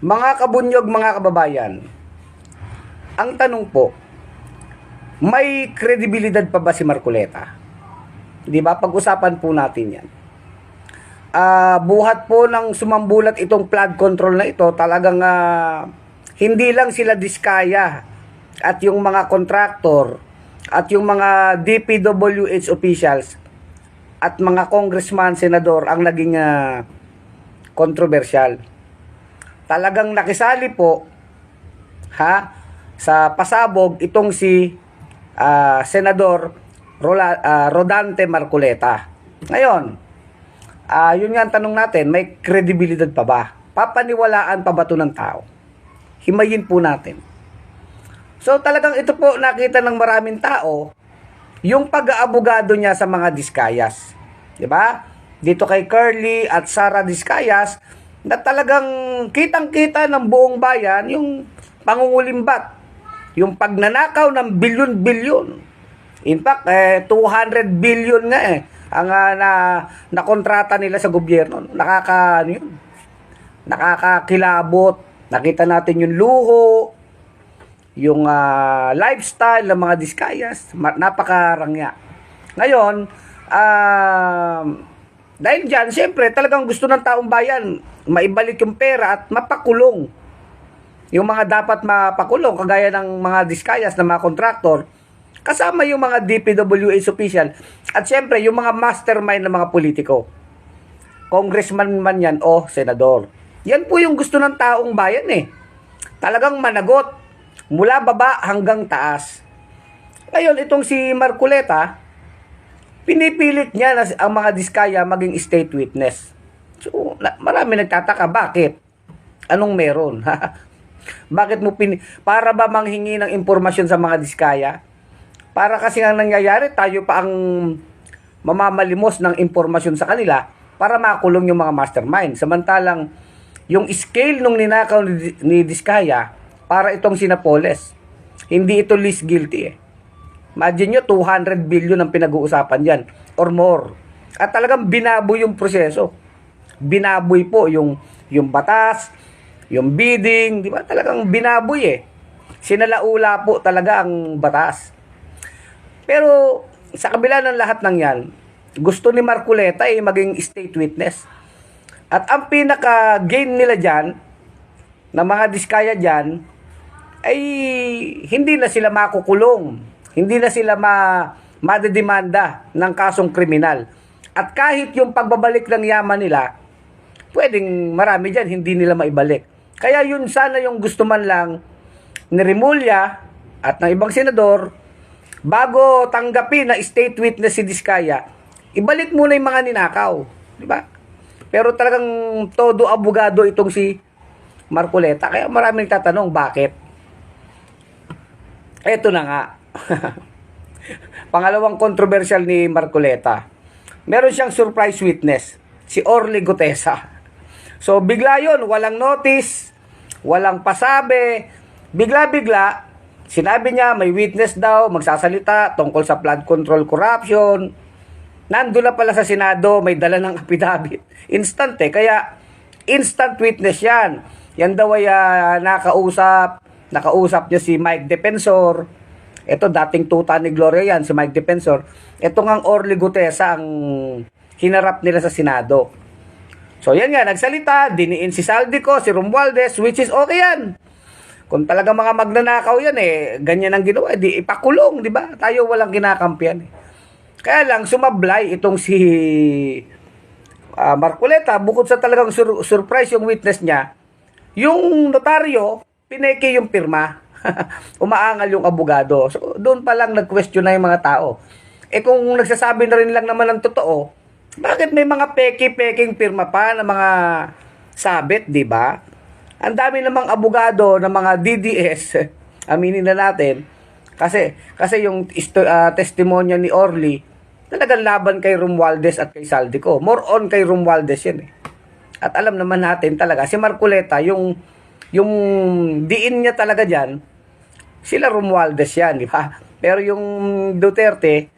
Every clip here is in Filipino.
Mga kabunyog, mga kababayan, ang tanong po, may kredibilidad pa ba si Marcoleta? Di ba? Pag-usapan po natin yan. Ah, buhat po ng sumambulat itong flood control na ito, talagang ah, hindi lang sila diskaya at yung mga kontraktor at yung mga DPWH officials at mga congressman, senador ang naging ah, kontrobersyal. Talagang nakisali po ha sa pasabog itong si ah, senador Rola, ah, Rodante Marcoleta. Ngayon, ah yun nga ang tanong natin, may kredibilidad pa ba? Papaniwalaan pa ba ito ng tao? Himayin po natin. So talagang ito po nakita ng maraming tao yung pag-aabogado niya sa mga diskayas. 'Di ba? Dito kay Curly at Sara Diskayas na talagang kitang-kita ng buong bayan yung pangungulimbat, yung pagnanakaw ng bilyon-bilyon. In fact, eh, 200 billion nga eh ang ah, na nakontrata nila sa gobyerno. Nakaka ano yun? Nakakakilabot. Nakita natin yung luho, yung ah, lifestyle ng mga diskayas, napakarangya. Ngayon, um, dahil dyan, siyempre, talagang gusto ng taong bayan, maibalik yung pera at mapakulong. Yung mga dapat mapakulong, kagaya ng mga diskayas, ng mga kontraktor, kasama yung mga DPWH official, at siyempre, yung mga mastermind ng mga politiko. Congressman man yan o senador. Yan po yung gusto ng taong bayan eh. Talagang managot mula baba hanggang taas. Ngayon, itong si Marculeta, pinipilit niya na ang mga diskaya maging state witness. So, marami nagtataka, bakit? Anong meron? bakit mo pin... Para ba manghingi ng impormasyon sa mga diskaya? Para kasi ang nangyayari, tayo pa ang mamamalimos ng impormasyon sa kanila para makulong yung mga mastermind. Samantalang, yung scale nung ninakaw ni, ni Diskaya para itong sinapoles. Hindi ito least guilty eh. Imagine nyo, 200 billion ang pinag-uusapan dyan or more. At talagang binaboy yung proseso. Binaboy po yung, yung batas, yung bidding, di ba? Talagang binaboy eh. Sinalaula po talaga ang batas. Pero sa kabila ng lahat ng yan, gusto ni Marculeta eh maging state witness. At ang pinaka-gain nila dyan, ng mga diskaya dyan, ay hindi na sila makukulong. Hindi na sila ma madedemanda ng kasong kriminal. At kahit yung pagbabalik ng yaman nila, pwedeng marami dyan hindi nila maibalik. Kaya yun sana yung gusto man lang ni Remulla at ng ibang senador, bago tanggapin na state witness si Diskaya, ibalik muna yung mga ninakaw. Di ba? Pero talagang todo abogado itong si Marcoleta. Kaya maraming tatanong, bakit? Eto na nga. Pangalawang controversial ni Marcoleta. Meron siyang surprise witness, si Orly Gutesa. So bigla yon, walang notice, walang pasabi, bigla-bigla, sinabi niya may witness daw, magsasalita tungkol sa flood control corruption. Nandun na pala sa Senado, may dala ng affidavit. Instant eh, kaya instant witness yan. Yan daw ay ah, nakausap, nakausap niya si Mike Defensor. Ito dating tuta ni Gloria yan, si Mike Defensor. Ito ngang Orly Gutesa ang hinarap nila sa Senado. So yan nga, nagsalita, diniin si Saldico, si Romualdez, which is okay yan. Kung talaga mga magnanakaw yan eh, ganyan ang ginawa, di ipakulong, di ba? Tayo walang kinakampiyan eh. Kaya lang, sumablay itong si ah, Marcoleta, bukod sa talagang sur- surprise yung witness niya, yung notaryo, pineke yung pirma. Umaangal yung abogado. So, doon pa lang nag-question na yung mga tao. Eh kung nagsasabi na rin lang naman ng totoo, bakit may mga peke-peking pirma pa ng mga sabit, di ba? Ang dami namang abogado ng mga DDS, aminin na natin, kasi kasi yung ah, testimonya ni Orly, talagang laban kay Romualdez at kay Saldico. More on kay Romualdez yan eh. At alam naman natin talaga, si Marculeta, yung, yung diin niya talaga dyan, sila Romualdez yan, di ba? Pero yung Duterte,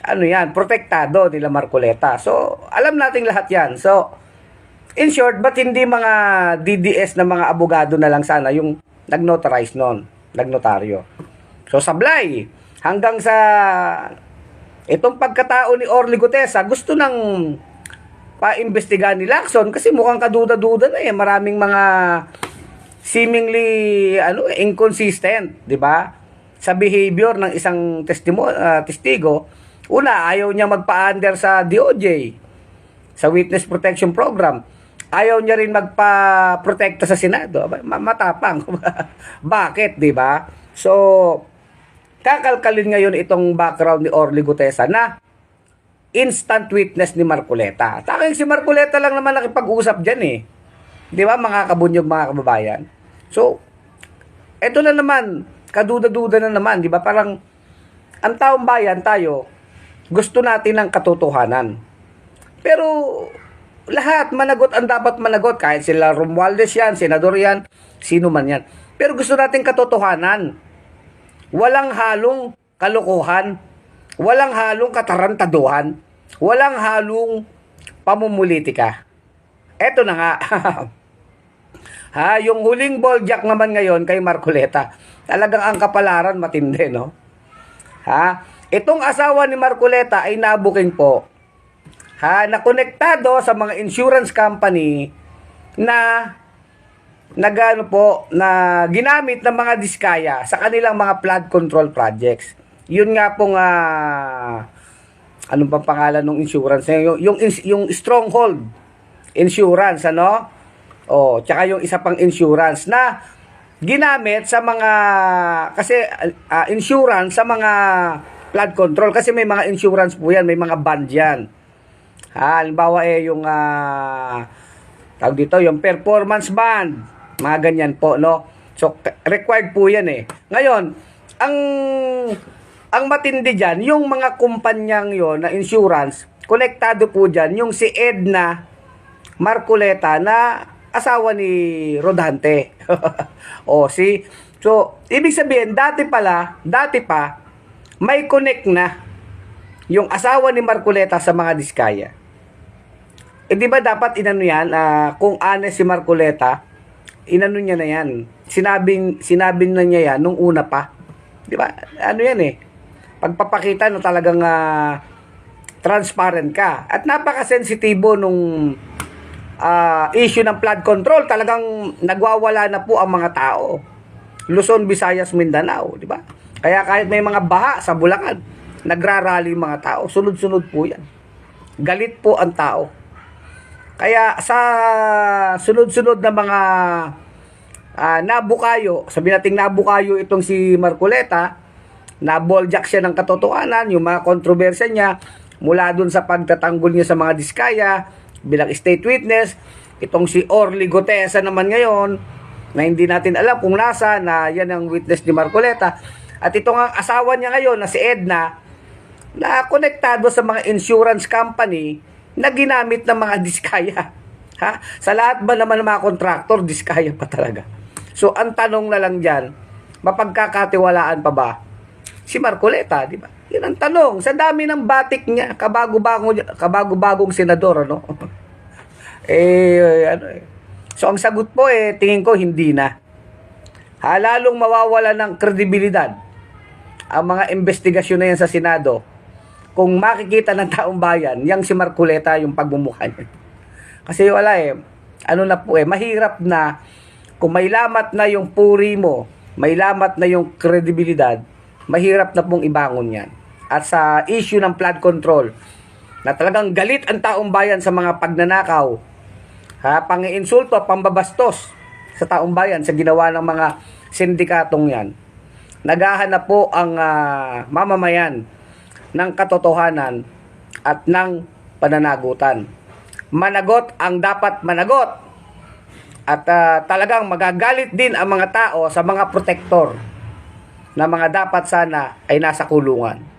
ano yan, protektado nila Marcoleta. So, alam nating lahat yan. So, in short, ba't hindi mga DDS na mga abogado na lang sana yung nag-notarize noon, nagnotaryo. So sablay, hanggang sa itong pagkatao ni Orly Gutesa, gusto nang pa-imbestigahan ni Lacson kasi mukhang kaduda-duda na eh. Maraming mga seemingly ano inconsistent, 'di ba? Sa behavior ng isang testimo, ah, testigo. Una, ayaw niya magpa-under sa DOJ sa Witness Protection Program. Ayaw niya rin magpa-protekta sa Senado. Matapang. Bakit, 'di ba? So, kakalkalin ngayon itong background ni Orly Gutesa na instant witness ni Marcoleta. Tanging si Marcoleta lang naman nakipag-usap dyan eh. Di ba mga kabunyog mga kababayan? So, eto na naman, kaduda-duda na naman, di ba? Parang, ang taong bayan tayo, gusto natin ng katotohanan. Pero, lahat managot ang dapat managot. Kahit sila Romualdez yan, Senador yan, sino man yan. Pero gusto natin katotohanan. Walang halong kalokohan. Walang halong katarantaduhan. Walang halong pamumulitika. Eto na nga. ha, yung huling ball jack naman ngayon kay Marcoleta. Talagang ang kapalaran matindi, no? Ha? Itong asawa ni Marcoleta ay nabuking po. Ha, na konektado sa mga insurance company na nagano po na ginamit ng mga diskaya sa kanilang mga flood control projects. Yun nga pong ah anong bang pangalan ng insurance yung yung, yung stronghold insurance ano? Oh, tsaka yung isa pang insurance na ginamit sa mga kasi ah, insurance sa mga flood control kasi may mga insurance po yan, may mga band yan. Ha, halimbawa eh yung ah tawag dito, yung performance band. Mga ganyan po, no? So, required po yan eh. Ngayon, ang ang matindi dyan, yung mga kumpanyang yon na insurance, konektado po dyan, yung si Edna Marcoleta na asawa ni Rodante. o, si, so, ibig sabihin, dati pala, dati pa, may connect na yung asawa ni Marcoleta sa mga diskaya. Eh di ba dapat inano yan, ah, kung honest si Marcoleta, inano niya na yan. Sinabing, sinabing na niya yan nung una pa. Di ba? Ano yan eh. Pagpapakita na talagang ah, transparent ka. At napaka-sensitibo nung ah, issue ng flood control. Talagang nagwawala na po ang mga tao. Luzon, Visayas, Mindanao. Di ba? Kaya kahit may mga baha sa Bulacan, nagrarally mga tao. Sunod-sunod po yan. Galit po ang tao. Kaya sa sunod-sunod na mga ah, nabukayo, sabi nating nabukayo itong si Marcoleta, na jack siya ng katotohanan, yung mga kontrobersya niya, mula dun sa pagtatanggol niya sa mga diskaya, bilang state witness, itong si Orly Gutesa naman ngayon, na hindi natin alam kung nasa, na yan ang witness ni Marcoleta, at itong ang asawa niya ngayon na si Edna, na konektado sa mga insurance company na ginamit ng mga diskaya. Ha? Sa lahat ba naman ng mga kontraktor, diskaya pa talaga. So, ang tanong na lang dyan, mapagkakatiwalaan pa ba si Marcoleta, di ba? Yun ang tanong. Sa dami ng batik niya, kabago-bagong, kabago-bagong senador, ano? eh, ano eh. So, ang sagot po eh, tingin ko hindi na. Ha, lalong mawawala ng kredibilidad ang mga investigasyon na yan sa Senado kung makikita ng taong bayan, yang si Marcoleta yung pagmumukha niya. Kasi wala eh, ano na po eh, mahirap na kung may lamat na yung puri mo, may lamat na yung kredibilidad, mahirap na pong ibangon yan. At sa issue ng flood control, na talagang galit ang taong bayan sa mga pagnanakaw, ha, pangiinsulto, pambabastos sa taong bayan sa ginawa ng mga sindikatong yan. Naghahanap po ang ah, mamamayan ng katotohanan at ng pananagutan. Managot ang dapat managot. At ah, talagang magagalit din ang mga tao sa mga protektor na mga dapat sana ay nasa kulungan.